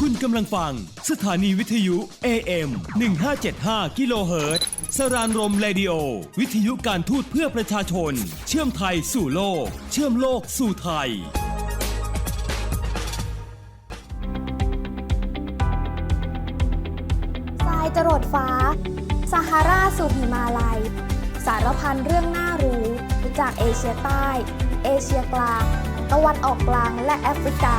คุณกำลังฟัง สถานีวิทยุ AM 1575กิโลเฮิรตซ์สรานรมเรดิโอ วิทยุการทูตเพื่อประชาชน เชื่อมไทยสู่โลก เชื่อมโลกสู่ไทย ทรายจรดฟ้าซาฮาราสู่หิมาลัย สารพันเรื่องน่ารู้ จากเอเชียใต้ เอเชียกลาง ตะวันออกกลางและแอฟริกา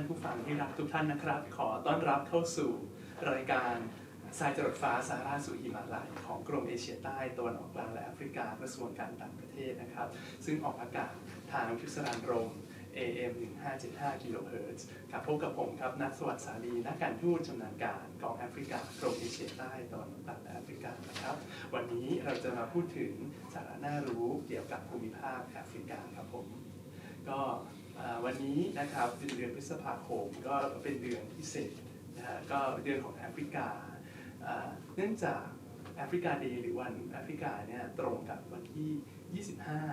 านผู้ฟังที่รักทุกท่านนะครับ ขอต้อนรับเข้าสู่รายการสายจรดฟ้าสาราสู่หิมาลัยของกรมเอเชียใต้ตะวันออกกลางและแอฟริกากระทรวงการต่างประเทศนะครับ ซึ่งออกอากาศทางพิศรานรม AM 1575กิโลเฮิรตซ์ครับพบกับผมครับนักสวัสดิ์สาลีนักการทูตชำนาญการของแอฟริกากรมเอเชียใต้ตะวันออกกลางและแอฟริกานะครับ วันนี้เราจะมาพูดถึงสาระน่ารู้เกี่ยวกับภูมิภาคแอฟริกาครับผม ก็ วันนี้นะครับเป็นเดือนพฤษภาคมก็เป็นเดือนพิเศษนะฮะก็เดือนของแอฟริกา เนื่องจากแอฟริกาเดย์หรือวันแอฟริกาเนี่ยตรงกับวันที่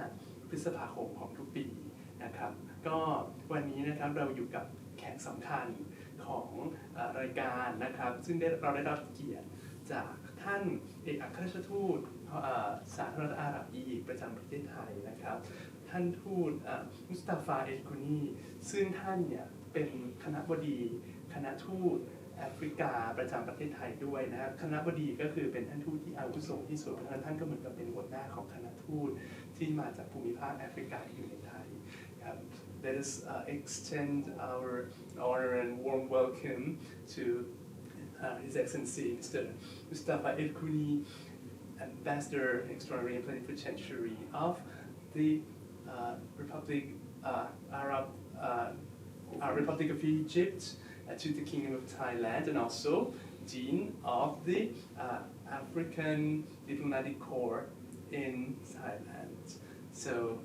25 พฤษภาคมของทุกปีนะครับ ก็วันนี้นะครับเราอยู่กับแขกสำคัญของอรายการนะครับ ซึ่งได้เราได้รับเกียรติจากท่านเอกอัครราชทูตสาธารณรัฐอาหรับอียิปต์ประจำประเทศไทยนะครับ ท่านทูตอะมุสตาฟาเอลกูนีซึ่งท่านเนี่ยเป็นคณะบดี คณะทูตแอฟริกาประจำประเทศไทยด้วยนะครับคณะบดีก็คือเป็นท่านทูตที่อาวุโสที่สุดเพราะฉะนั้นท่านก็เหมือนกับเป็นหัวหน้าของคณะทูตที่มาจากภูมิภาคแอฟริกาที่อยู่ในไทยครับ Let us uh, extend our honor and warm welcome to uh, His Excellency Mr. Mustafa El Kuni, Ambassador Extraordinary and Plenipotentiary of the Republic uh, Arab uh, uh, Republic of Egypt uh, to the Kingdom of Thailand, and also Dean of the uh, African Diplomatic Corps in Thailand. So,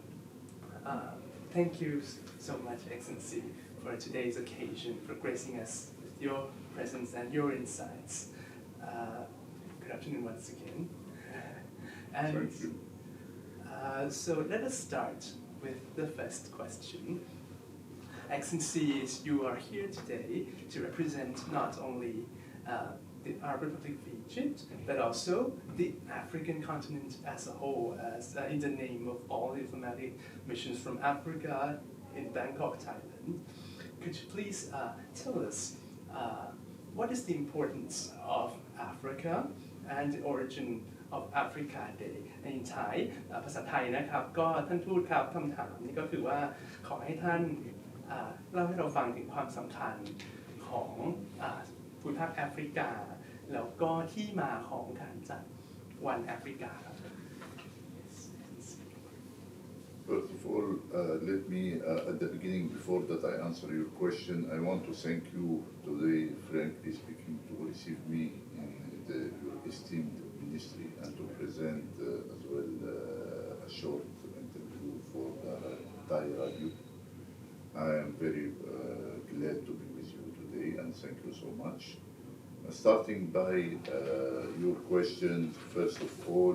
uh, thank you so much, Excellency, for today's occasion, for gracing us with your presence and your insights. Uh, good afternoon once again. and. Uh, so let us start with the first question. Excellencies, you are here today to represent not only uh, the Arab Republic of Egypt, but also the African continent as a whole, as uh, in the name of all diplomatic missions from Africa in Bangkok, Thailand. Could you please uh, tell us uh, what is the importance of Africa and the origin of Africa Day in Thai อ่าภาษาไทยนะครับ ก็ท่านทูตครับคำถามนี้ก็คือว่าขอให้ท่านเล่าให้เราฟังถึงความสำคัญของภูมิภาคแอฟริกา แล้วก็ที่มาของการจัดวันแอฟริกาครับ First of all, uh, let me, uh, at the beginning, before that I answer your question, I want to thank you today, frankly speaking, to receive me in the, your esteemed ministry and to present uh, as well uh, a short interview for the Thai radio. I am very uh, glad to be with you today and thank you so much. Uh, Starting by uh, your question, first of all,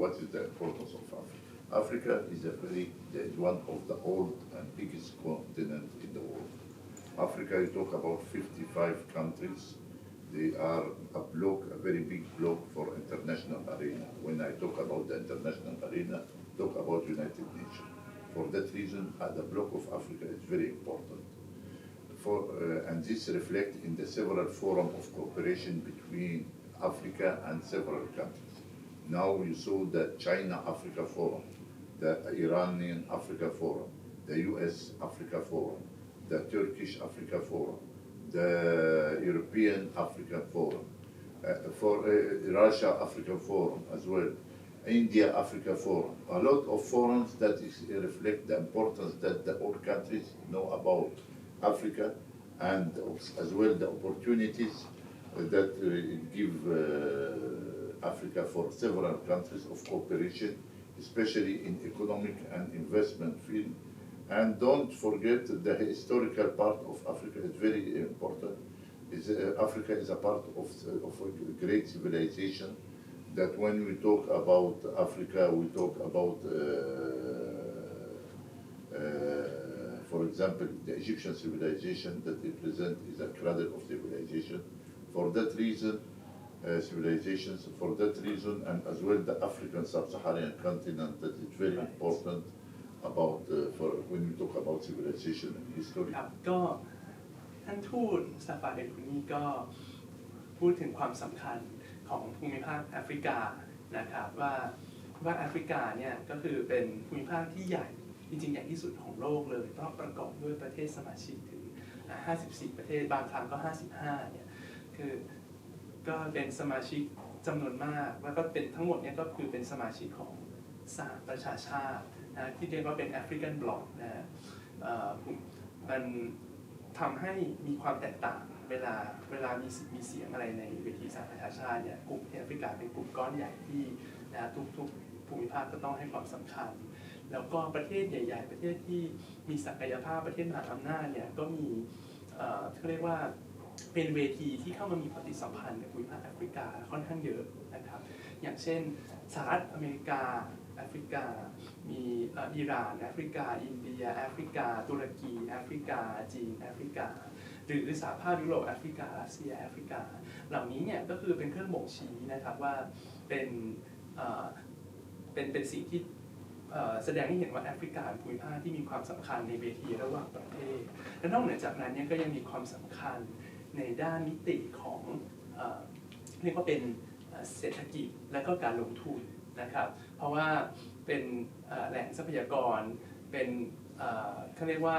what is the importance of Africa? Africa is a very one of the old and biggest continent in the world. Africa, you talk about 55 countries. They are a block, a very big block for international arena. When I talk about the international arena, talk about United Nations. For that reason, the block of Africa is very important for, uh, and this reflects in the several forum of cooperation between Africa and several countries. Now you saw the China-Africa Forum, the Iranian Africa Forum, the US-Africa Forum, the Turkish-Africa Forum, the European Africa Forum, uh, for uh, Russia-Africa Forum as well, India-Africa Forum. A lot of forums that is, reflect the importance that the all countries know about Africa and as well the opportunities that uh, give uh, Africa for several countries of cooperation, especially in economic and investment field. And don't forget the historical part of Africa is very important. Is, uh, Africa is a part of, of a great civilization that when we talk about Africa, we talk about uh, uh, example, the Egyptian civilization that they present is a cradle of civilization. For that reason, uh, civilizations, for that reason, and as well the African sub-Saharan continent that is very important about uh, for when we talk about civilization and history. ครับก็ท่านทูตซาฟาเดคุนีก็พูดถึงความสำคัญของภูมิภาคแอฟริกานะครับว่าว่าแอฟริกาเนี่ยก็คือเป็นภูมิภาคที่ใหญ่จริงๆ ใหญ่ที่สุดของโลกเลย เพราะประกอบด้วยประเทศสมาชิกถึงอ่า54 ประเทศบางครั้งก็ 55 เนี่ยคือก็เป็นสมาชิกจำนวนมาก แล้วก็เป็นทั้งหมดเนี่ยก็คือเป็นสมาชิกของ สหประชาชาตินะที่เรียกว่าเป็นแอฟริกันบล็อกนะมันทำให้มีความแตกต่างเวลาเวลามีมีเสียงอะไรในเวทีสหประชาชาติเนี่ยกลุ่มแอฟริกาเป็นกลุ่มก้อนใหญ่ที่นะทุกๆภูมิภาคก็ต้องให้ความสำคัญ แล้วก็ประเทศใหญ่ ๆ ประเทศที่มีศักยภาพประเทศมหาอำนาจเนี่ยก็มีเอ่อเขาเรียกว่าเป็นเวทีที่เข้ามามีปฏิสัมพันธ์กับภูมิภาคแอฟริกาค่อนข้างเยอะนะครับ อย่างเช่นสหรัฐอเมริกา อฟริกา มีอิหร่านแอฟริกา อินเดีย แอฟริกา ตุรกี แอฟริกา จีน แอฟริกา หรือสหภาพยุโรปแอฟริการัสเซียแอฟริกา เหล่านี้เนี่ยก็คือเป็นเครื่องบ่งชี้นะครับว่าเป็นเป็นเป็นสิ่งที่แสดงให้เห็นว่าแอฟริกาเป็นภูมิภาคที่มีความสำคัญในเวทีระหว่างประเทศ และนอกเหนือจากนั้นเนี่ยก็ยังมีความสำคัญในด้านมิติของเรียกว่าเป็นเศรษฐกิจและก็การลงทุน นะครับ เพราะว่าเป็นแหล่งทรัพยากร เป็นเขาเรียกว่า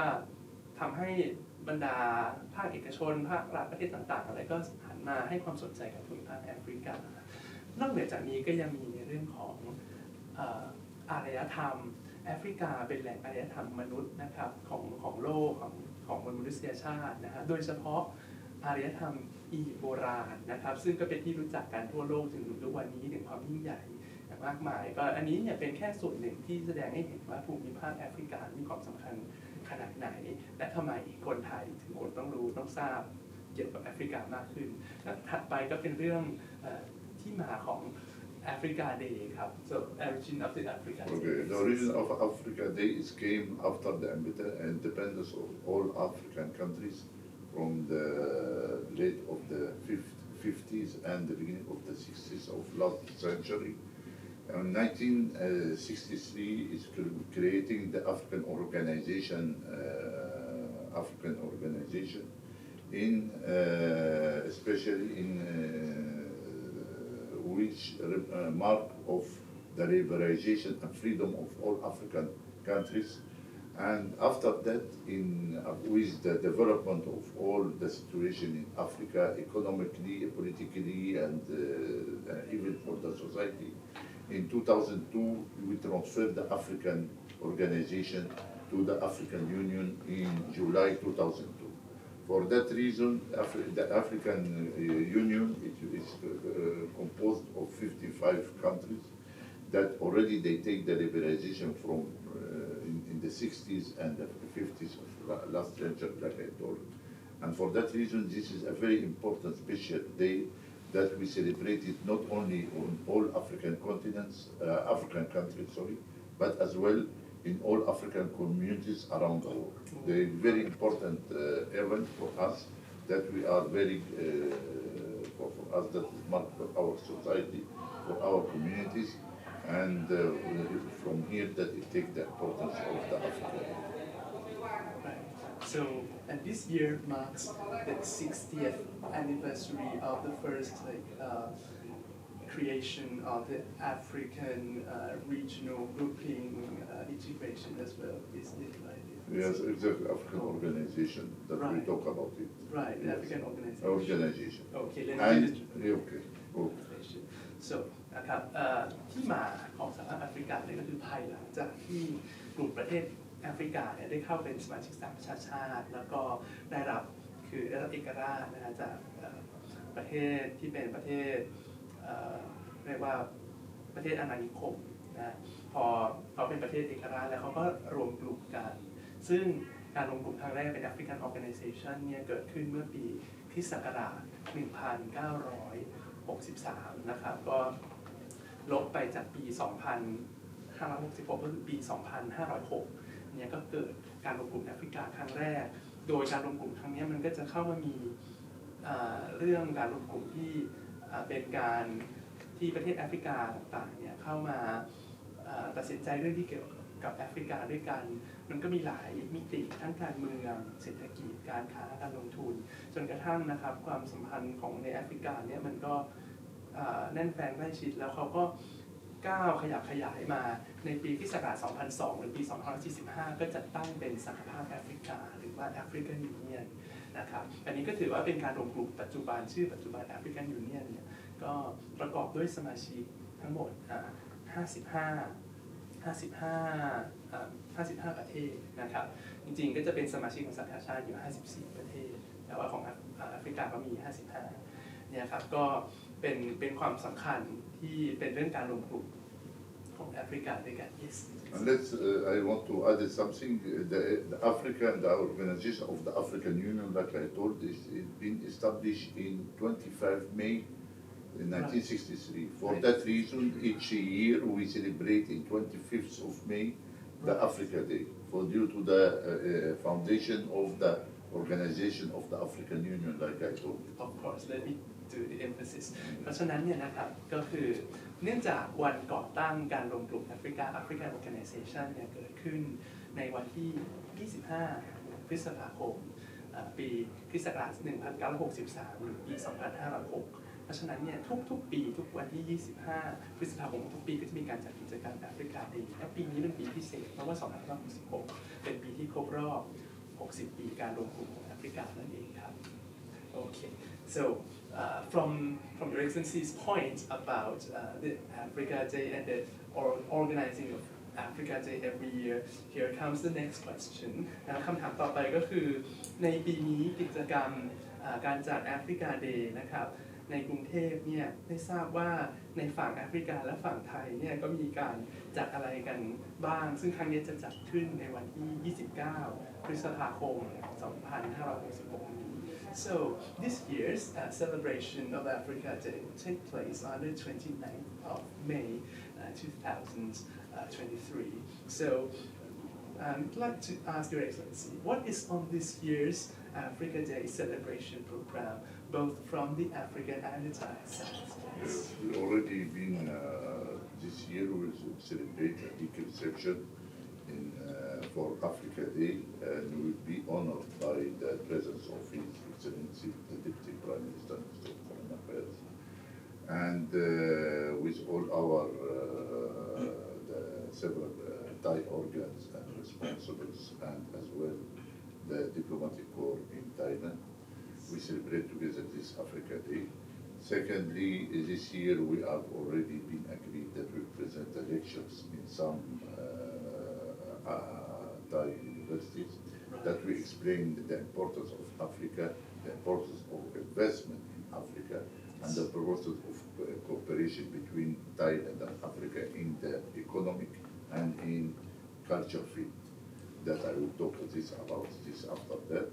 ทำให้บรรดาภาคเอกชน ภาครัฐประเทศต่างๆ อะไรก็หันมาให้ความสนใจกับภูมิภาคแอฟริกา นอกเหนือจากนี้ก็ยังมีในเรื่องของเอ่ออารยธรรม แอฟริกาเป็นแหล่งอารยธรรมมนุษย์นะครับของของโลกของของมนุษยชาตินะฮะโดยเฉพาะอารยธรรมอียิปต์โบราณนะครับ ซึ่งก็เป็นที่รู้จักกันทั่วโลกจนถึงทุกวันนี้ถึงความยิ่งใหญ่ อย่างมากมาย ก็อันนี้เนี่ยเป็นแค่ส่วนหนึ่งที่แสดงให้เห็นว่าภูมิภาคแอฟริกามีความสำคัญขนาดไหน และทำไมคนไทยถึงควรต้องรู้ต้องทราบเกี่ยวกับแอฟริกามากขึ้น ถัดไปก็เป็นเรื่องอที่มาของ Africa Day ครับ so origin of the Africa Day Okay, the origin of Africa Day is came after the independence of all African countries from the late of the 50s and the beginning of the 60s of last century. In 1963 is creating the African organization, uh, African organization, in uh, especially in uh, which uh, mark of the liberalization and freedom of all African countries. And after that, in uh, with the development of all the situation in Africa, economically, politically, and uh, uh, even for the society, in 2002 we transferred the African organization to the African Union in July 2002. For that reason, Afri- the African uh, Union is uh, composed of 55 countries that already they take the liberalization from uh, in, in the 60s and the 50s of la- last century, like I told. And for that reason, this is a very important special day that we celebrated not only on all African continents, uh, African countries, sorry, but as well in all African communities around the world. The very important uh, event for us that we are very, uh, for, for us that is marked for our society, for our communities, and uh, from here that it take the importance of the African. Right. So, and this year marks the 60th anniversary of the first like uh, creation of the African uh, regional grouping uh, integration as well. Is it right? Yes, exactly, African organization that we Right. talk about it. Right, the Yes. African organization. Organization. Okay, let And, me do the- yeah, okay, okay. so นะครับเอ่อที่มาของสหภาพแอฟริกาเนี่ยก็คือภายหลังจากที่กลุ่มประเทศ แอฟริกาเนี่ยได้เข้าเป็นสมาชิกสหประชาชาติ แล้วก็ได้รับคือได้รับเอกราชนะฮะจากประเทศที่เป็นประเทศเรียกว่าประเทศอาณานิคมนะพอเขาเป็นประเทศเอกราชแล้วเขาก็รวมกลุ่มกัน ซึ่งการรวมกลุ่มครั้งแรกเป็น African Organization เนี่ยเกิดขึ้นเมื่อปีคริสตศักราช 1963 นะครับ ก็ลบไปจากปี 2566 ก็คือปี 2506 เนี่ยก็เกิดการรวมกลุ่มแอฟริกาครั้งแรก โดยการรวมกลุ่มครั้งนี้มันก็จะเข้ามามีเรื่องการรวมกลุ่มที่เป็นการที่ประเทศแอฟริกาต่างๆเนี่ยเข้ามาตัดสินใจเรื่องที่เกี่ยวกับแอฟริกาด้วยกัน มันก็มีหลายมิติทั้งการเมืองเศรษฐกิจการค้าการลงทุน จนกระทั่งนะครับความสัมพันธ์ของในแอฟริกาเนี่ยมันก็แน่นแฟนใกล้ชิดแล้วเขาก็ ก้าขยับขยายมาในปีคริศกราช2002 หรือปี 2545 ก็จัดตั้งเป็นสหภาพแอฟริกา หรือว่าแอฟริกันยูเนียนนะครับอันนี้ก็ถือว่าเป็นการรวมกลุ่มปัจจุบันชื่อปัจจุบันแอฟริกันยูเนียนเนี่ยก็ประกอบด้วยสมาชิกทั้งหมดอ่า55 55อ่า55 ประเทศนะครับ จริงๆ ก็จะเป็นสมาชิกของสหประชาชาติอยู่ 54 ประเทศ แต่ว่าของแอฟอ่าแอฟริกาก็มี 55 เนี่ยครับ ก็ เป็นเป็นความสำคัญที่เป็นเรื่องการรวมกลุ่มของแอฟริกาด้วยกัน yes And let's, uh, I want to add something, uh, the, the Africa, the organization of the African Union, like I told, is, is been established in 25 May in 1963. For Right. that reason, each year we celebrate in 25th of May the Africa Day, for due to the uh, uh, foundation of the organization of the African Union, like I told. of course let me do the emphasis เพราะฉะนั้นเนี่ยนะครับก็คือเนื่องจากวันก่อตั้งการรวมกลุ่มแอฟริกา African Organization เนี่ยเกิดขึ้นในวันที่ 25 พฤษภาคม ปีคริสตศักราช1963 หรือปี 2506เพราะฉะนั้นเนี่ยทุกๆ ปีทุกวันที่ 25 พฤษภาคมทุกปีก็จะมีการจัดกิจกรรมแอฟริกาเดย์และปีนี้เป็นปีพิเศษเพราะว่า 2566 เป็นปีที่ครบรอบ 60 ปีการรวมกลุ่มของแอฟริกานั่นเองครับ Okay, so uh, from from Your Excellency's point about uh, the Africa Day and the or organizing of Africa Day every year, here comes the next question นะคำถามต่อไปก็คือในปีนี้กิจกรรมอ่าการจัด Africa Day นะครับ ในกรุงเทพเนี่ยได้ทราบว่าในฝั่งแอฟริกาและฝั่งไทยเนี่ยก็มีการจัดอะไรกันบ้าง ซึ่งครั้งนี้จะจัดขึ้นในวันที่ 29 พฤษภาคม 2566นี้ So this year's uh, celebration of Africa Day will take place on the 29th of May uh, 2023. So um, I'd like to ask Your Excellency, what is on this year's Africa Day celebration program, both from the African and the Thai side? Yes, already been, uh, this year we celebrate the big reception in, uh, for Africa Day and we will be honored by the presence of His Excellency, the Deputy Prime Minister, of Foreign Affairs. And uh, with all our, uh, several uh, Thai organs and responsibles and as well the diplomatic corps in Thailand. We celebrate together this Africa Day. Secondly, this year we have already been agreed that we present the lectures in some uh, uh, Thai universities, that we explain the importance of Africa, the importance of investment in Africa, and the process of uh, cooperation between Thailand and Africa in the economic and in culture field that I will talk to this about this after that.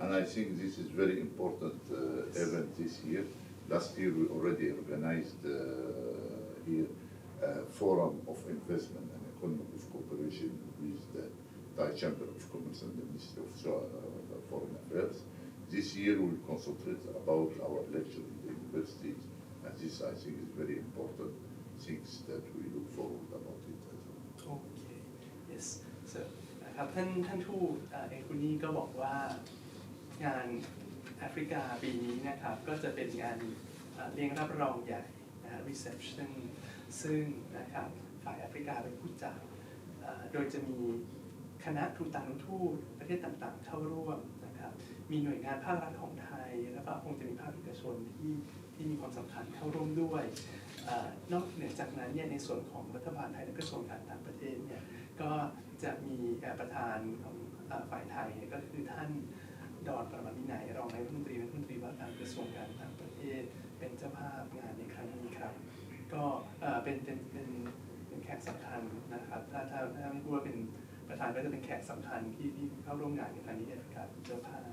And I think this is very important uh, event this year. Last year we already organized uh, here a forum of investment and economic cooperation with the Thai Chamber of Commerce and the Ministry of uh, Foreign Affairs. This year we'll concentrate about our lecture in the universities and this I think is very important things that we look forward about it as well. Okay, yes. sir. นะครับท่านท่านทูตเอกคุนี่ก็บอกว่างานแอฟริกาปีนี้นะครับก็จะเป็นงานเลี้ยงรับรองใหญ่นะ reception ซึ่งนะครับฝ่ายแอฟริกาเป็นผู้จัดโดยจะมีคณะทูตต่างทูตประเทศต่างๆ เข้าร่วมนะครับมีหน่วยงานภาครัฐของไทย แล้วก็คงจะมีภาคเอกชนที่ที่มีความสำคัญเข้าร่วมด้วยอนอกเหนือจากนั้นเนี่ยในส่วนของรัฐบาลไทยและกระทรวงการต่างประเทศเนี่ยก็ จะมีประธานของฝ่ายไทยก็คือท่านดอนประมาวินัยรองนายกรัฐมนตรีรัฐมนตรีว่าการกระทรวงการต่างประเทศ เป็นเจ้าภาพงานในครั้งนี้ครับ ก็เป็นเป็นเป็นเป็นแขกสำคัญนะครับ ถ้าถ้าถ้าไม่พูดว่าเป็นประธานก็จะเป็นแขกสำคัญที่ที่เข้าร่วมงานในครั้งนี้นะครับเป็นเจ้าภาพ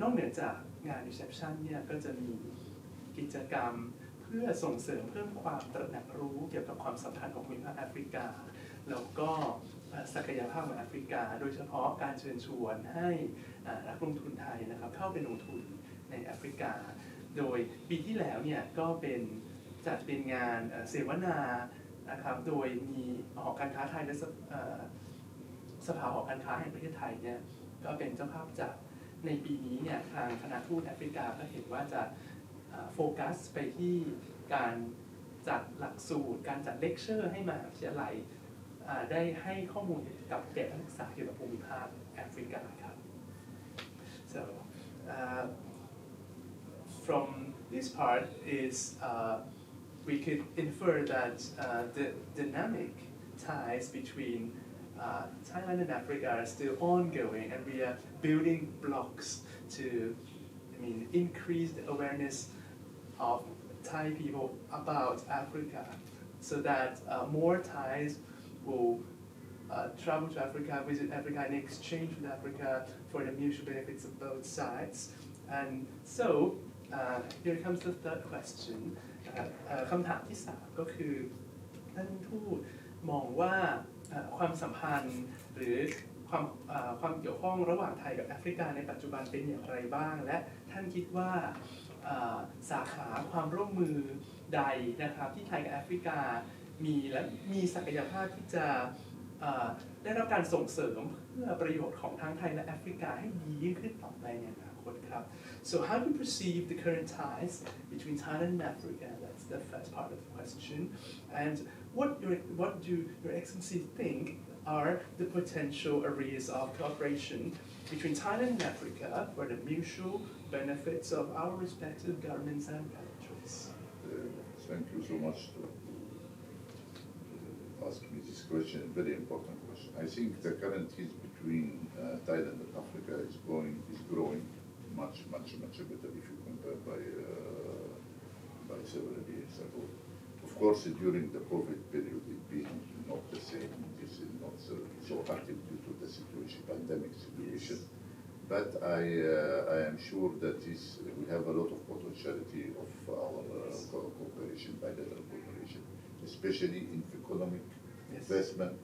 นอกเหนือจากงาน reception เนี่ยก็จะมีกิจกรรมเพื่อส่งเสริมเพิ่มความตระหนักรู้เกี่ยวกับความสัมพันธ์ของภูมิภาคแอฟริกา แล้วก็ ศักยภาพของแอฟริกา โดยเฉพาะการเชิญชวนให้นักลงทุนไทยนะครับเข้าไปลงทุนในแอฟริกา โดยปีที่แล้วเนี่ยก็เป็นจัดเป็นงานเสวนานะครับโดยมีหอการค้าไทยและสภาหอการค้าแห่งประเทศไทยเนี่ยก็เป็นเจ้าภาพจัดในปีนี้เนี่ยทางคณะทูตแอฟริกาก็เห็นว่าจะโฟกัสไปที่การจัดหลักสูตร การจัดเลคเชอร์ให้มหาวิทยาลัยอ่า ได้ให้ข้อมูลกับแก่นักศึกษาเกี่ยวกับภูมิภาคแอฟริกาครับ so uh, from this part is uh, we could infer that uh, the dynamic ties between uh, Thailand and Africa are still ongoing, and we are building blocks to, I mean, increase the awareness of Thai people about Africa, so that uh, more Thais will uh, travel to Africa, visit Africa, and exchange with Africa for the mutual benefits of both sides. And so, uh, here comes the third question คำถามที่3ก็คือท่านทูตมองว่าความสัมพันธ์หรือความความเกี่ยวข้องระหว่างไทยกับแอฟริกาในปัจจุบันเป็นอย่างไรบ้าง และท่านคิดว่าสาขาความร่วมมือใดนะครับที่ไทยกับแอฟริกา มีและมีศักยภาพที่จะเอ่อได้รับการส่งเสริมเพื่อประโยชน์ของทั้งไทยและแอฟริกาให้ดียิ่งขึ้นต่อไปในอนาคตครับ so how do you perceive the current ties between Thailand and Africa that's the first part of the question and what your what do your excellency think are the potential areas of cooperation between Thailand and Africa for the mutual benefits of our respective governments and countries Uh, Thank you so much ask me this question, very important question. I think the current is between uh, Thailand and Africa is going, is growing much, much, much better if you compare by, uh, by several years ago. Of course, during the COVID period, it being not the same, this is not so, so active due to the situation, pandemic situation. But I, uh, I am sure that this, we have a lot of potentiality of our uh, cooperation, bilateral cooperation, especially in economic Yes. investment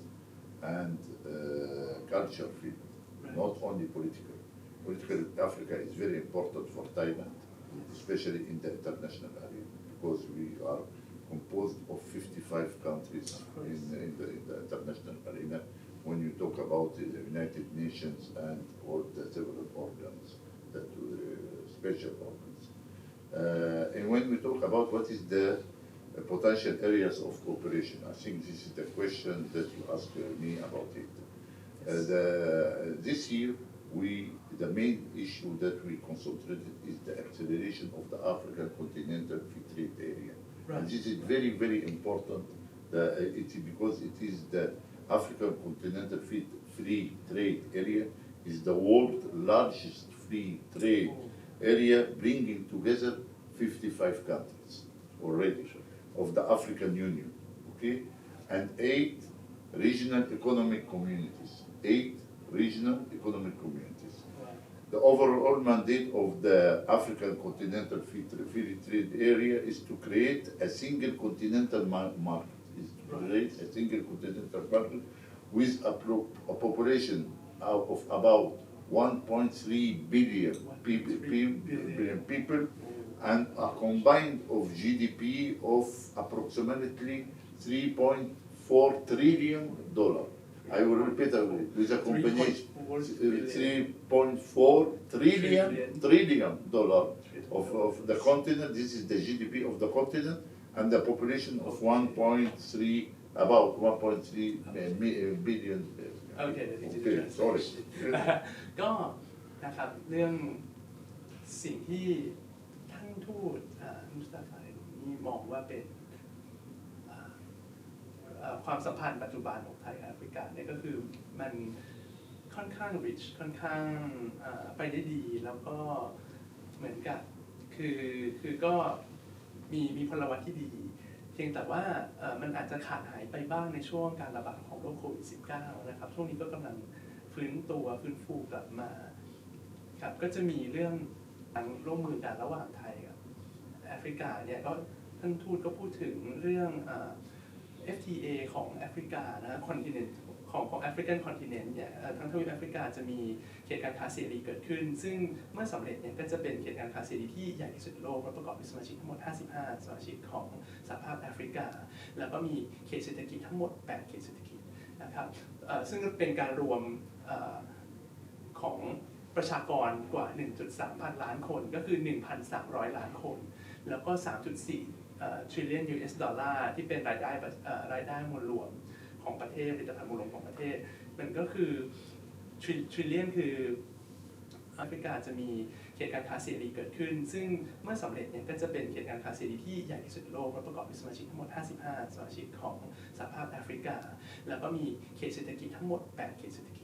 and uh, culture field, Right. not only political. Political Africa is very important for Thailand, especially in the international area, because we are composed of 55 countries Of in, in, the, in the international arena. When you talk about the United Nations and all the several organs, that uh, special organs. Uh, and when we talk about what is the potential areas of cooperation, I think this is the question that you asked uh, me about it. Uh, the, this year, we, the main issue that we concentrated is the acceleration of the African continental free trade area. Right. And this is very, very important, uh, it, because it is the African continental free, free trade area is the world's largest free trade area, bringing together 55 countries already of the African Union, okay? And eight regional economic communities, eight regional economic communities. The overall mandate of the African Continental Free Trade Area is to create a single continental market, is to create a single continental market with a, pro- a population of about 1.3 billion people, 1.3 billion. billion people and a combined of GDP of approximately 3.4 trillion dollar. I will repeat it with a combination. 3.4 trillion, trillion dollar of, of the continent. This is the GDP of the continent and the population of 1.3, about 1.3 mi- uh, billion. uh, Okay, that is Okay, sorry. translation. ก็นะครับเรื่องสิ่งที่ ท่านทูตอ่ามุสตาฟานี่มองว่าเป็นความสัมพันธ์ปัจจุบันของไทยกับแอฟริกาเนี่ยก็คือมันค่อนข้าง rich ค่อนข้างไปได้ดี แล้วก็เหมือนกับคือคือก็มีมีพลวัตที่ดี เพียงแต่ว่ามันอาจจะขาดหายไปบ้างในช่วงการระบาดของโรคโควิด -19 นะครับ ช่วงนี้ก็กำลังฟื้นตัวฟื้นฟูกลับมาครับก็จะมีเรื่อง การร่วมมือกันระหว่างไทยกับแอฟริกาเนี่ยก็ท่านทูตก็พูดถึงเรื่องเอ่อ FTA ของแอฟริกานะ Continent ของของแอฟริกันคอนติเนนต์เนี่ยทั้งทวีปแอฟริกาจะมีเขตการค้าเสรีเกิดขึ้น ซึ่งเมื่อสำเร็จเนี่ยก็จะเป็นเขตการค้าเสรีที่ใหญ่ที่สุดโลกและประกอบด้วยสมาชิกทั้งหมด 55 สมาชิกของสหภาพแอฟริกา แล้วก็มีเขตเศรษฐกิจทั้งหมด 8 เขตเศรษฐกิจนะครับซึ่งเป็นการรวมของ ประชากรกว่า 1.3 พันล้านคนก็คือ 1,300 ล้านคน แล้วก็ 3.4 trillion US ดอลลาร์ที่เป็นรายได้รายได้มวลรวมของประเทศผลิตภัณฑ์มวลรวมของประเทศ มันก็คือ trillion คือแอฟริกาจะมีเขตการค้าเสรีเกิดขึ้น ซึ่งเมื่อสำเร็จเนี่ยก็จะเป็นเขตการค้าเสรีที่ใหญ่ที่สุดในโลกและประกอบด้วยสมาชิกทั้งหมด 55 สมาชิกของสหภาพแอฟริกา แล้วก็มีเขตเศรษฐกิจทั้งหมด 8 เขตเศรษฐกิจ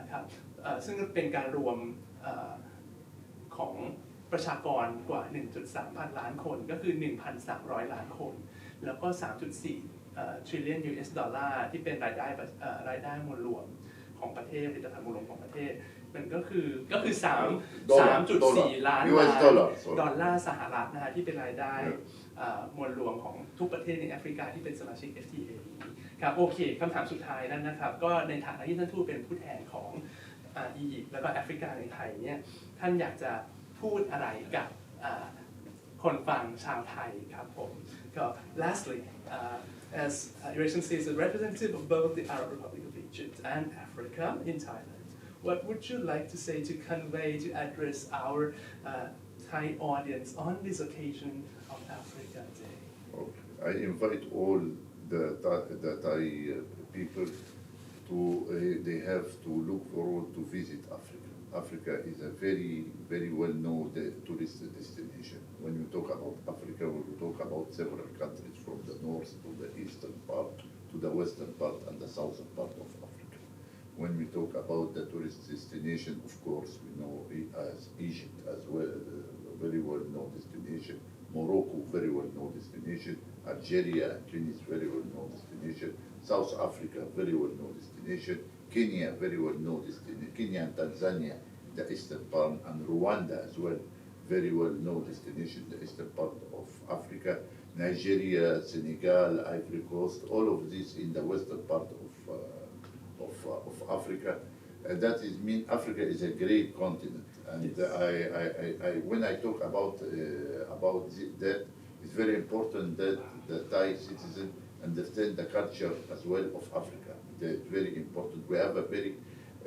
นะครับเอ่อซึ่งเป็นการรวมเอ่อของประชากรกว่า 1.3 พันล้านคน ก็คือ 1,300 ล้านคน แล้วก็ 3.4เอ่อ trillion US ดอลลาร์ที่เป็นรายได้ประเอ่อรายได้มวลรวมของประเทศผลิตภัณฑ์มวลรวมของประเทศ มันก็คือก็คือ3 Dollar, 3.4 ล้าน US ล้าน dollar, sorry. ดอลลาร์สหรัฐนะฮะที่เป็นรายได้ครับเอ่อมวลรวมของทุกประเทศในแอฟริกาที่เป็นสมาชิก FTA ครับโอเคคำถามสุดท้ายนั้นนะครับ ก็ในฐานะที่ท่านทูตเป็นผู้แทนของอ่าอียิปต์แล้วก็แอฟริกาในไทยเนี่ยท่านอยากจะพูดอะไรกับอ่าคนฟังชาวไทยครับผมก็ lastly uh, as uh, Your Excellency is a representative of both the Arab Republic of Egypt and Africa in Thailand what would you like to say to convey to address our uh, Thai audience on this occasion of Africa Day Okay. I invite all the the Thai uh, people to, uh, they have to look forward to visit Africa. Africa is a very, very well-known uh, tourist destination. When you talk about Africa, we will talk about several countries from the north to the eastern part, to the western part and the southern part of Africa. When we talk about the tourist destination, of course, we know as Egypt as well, a very well-known destination. Morocco, very well-known destination. Algeria, Tunis, very well-known destination. South Africa, very well-known destination. Kenya, very well-known destination. Kenya and Tanzania, the eastern part, and Rwanda as well, very well-known destination, the eastern part of Africa. Nigeria, Senegal, Ivory Coast, all of this in the western part of uh, of, uh, of Africa. And that is mean Africa is a great continent. And Yes. I, I, I, I, when I talk about uh, about that, it's very important that the Thai citizen understand the culture as well of Africa. That's very important. We have a very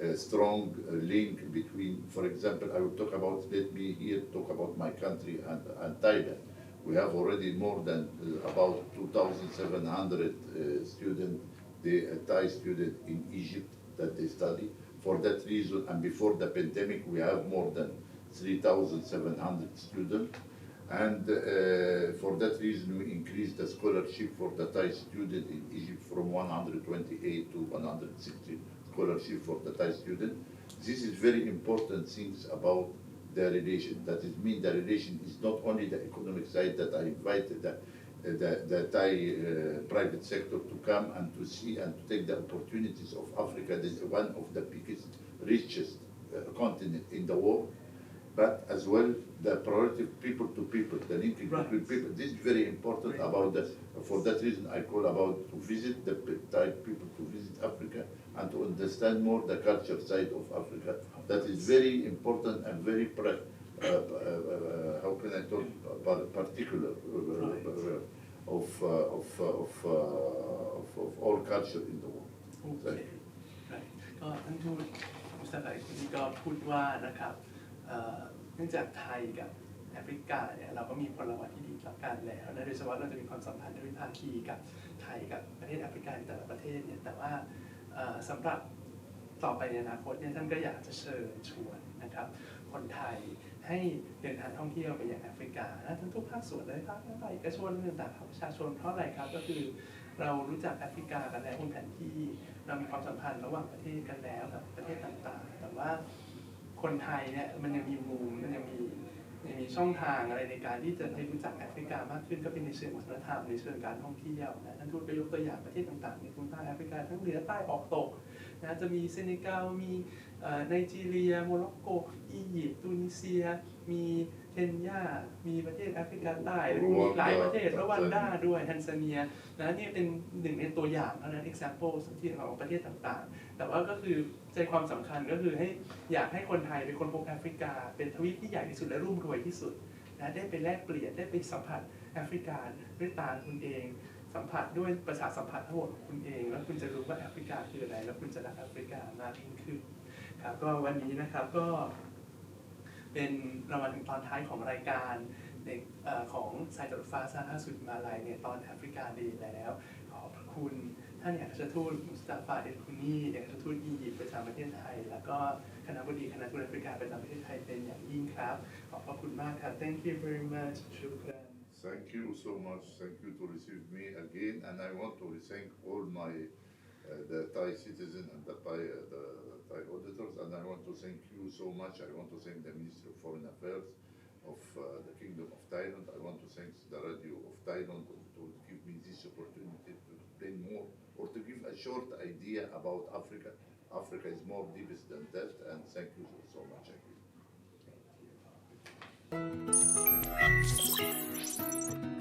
uh, strong uh, link between, for example, I will talk about, let me here talk about my country and, and Thailand. We have already more than uh, about 2,700 uh, students, the uh, Thai students in Egypt that they study. For that reason, and before the pandemic, we have more than 3,700 students. And uh, for that reason, we increased the scholarship for the Thai student in Egypt from 128 to 160 scholarship for the Thai student. This is very important things about the relation. That is mean the relation is not only the economic side that I invited the, the, the Thai uh, private sector to come and to see and to take the opportunities of Africa. This is one of the biggest, richest uh, continent in the world but as well the priority people to people, the linking Right. between people. This is very important Right. about that. For that reason, I call about to visit the Thai people to visit Africa and to understand more the culture side of Africa. That is very important and very pra- uh, how can I talk par- particular uh, Right. uh, of, uh, of, uh, of, uh, of, of all culture in the world. โอเคครับก็ท่านทูตมุสตาฟาคนนี้ก็พูดว่านะครับเอ่อเนื่องจากไทยกับแอฟริกาเนี่ยเราก็มีพลวัตที่ดีต่อกันแล้วนะโดยเฉพาะเราจะมีความสัมพันธ์ทวิภาคีกับไทยกับประเทศแอฟริกาในแต่ละประเทศเนี่ยแต่ว่าเอ่อสำหรับต่อไปในอนาคตเนี่ยท่านก็อยากจะเชิญชวนนะครับคนไทย ให้เดินทางท่องเที่ยวไปยังแอฟริกานะทั้งทุกภาคส่วนเลยภาครัฐภาคเอกชนต่างๆภาคประชาชนเพราะอะไรครับก็คือเรารู้จักแอฟริกากันแล้วบนแผนที่เรามีความสัมพันธ์ระหว่างประเทศกันแล้วกับประเทศต่างๆ แต่ว่าคนไทยเนี่ยมันยังมีมุมมันยังมียังมีช่องทางอะไรในการที่จะให้รู้จักแอฟริกามากขึ้นก็เป็นในเชิงวัฒนธรรมในเชิงการท่องเที่ยวนะท่านทูตก็ยกตัวอย่างประเทศต่างๆในภูมิภาคแอฟริกาทั้งเหนือใต้ออกตก นะจะมีเซเนกัลมีเอ่อไนจีเรียโมร็อกโก อียิปต์ตูนิเซีย มีเคนยา มีประเทศแอฟริกาใต้แล้วก็มีหลายประเทศรวันดาด้วยแทนซาเนียนะนี่เป็นหนึ่งในตัวอย่างเท่านั้น example ที่ของประเทศต่างๆ แต่ว่าก็คือใจความสำคัญก็คือให้อยากให้คนไทยเป็นคนพบแอฟริกา เป็นทวีปที่ใหญ่ที่สุดและรุ่มรวยที่สุดนะได้ไปแลกเปลี่ยนได้ไปสัมผัสแอฟริกาด้วยตาคุณเอง สัมผัสด้วยประสาทสัมผัสทั้งหมดของคุณเอง แล้วคุณจะรู้ว่าแอฟริกาคืออะไร แล้วคุณจะรักแอฟริกามากยิ่งขึ้นครับก็วันนี้นะครับก็เป็นรามาถึงตอนท้ายของรายการในเอ่อของสายจรดฟ้าซาฮาสุดมาลัยในตอนแอฟริกาดย์แล้ว ขอบพระคุณท่านเอกอัครราชทูตมุสตาฟาเดลคุนีเอกอัครราชทูตอียิปต์ประจำประเทศไทย แล้วก็คณะบดีคณะทูตแอฟริกาประจำประเทศไทยเป็นอย่างยิ่งครับ ขอบพระคุณมากครับ thank you very much ชุกรัน Thank you so much. Thank you to receive me again, and I want to thank all my uh, the Thai citizen and the Thai uh, the Thai auditors, and I want to thank you so much. I want to thank the Ministry of Foreign Affairs of uh, the Kingdom of Thailand. I want to thank the Radio of Thailand to, give me this opportunity to explain more or to give a short idea about Africa. Africa is more deepest than that, and thank Thank you.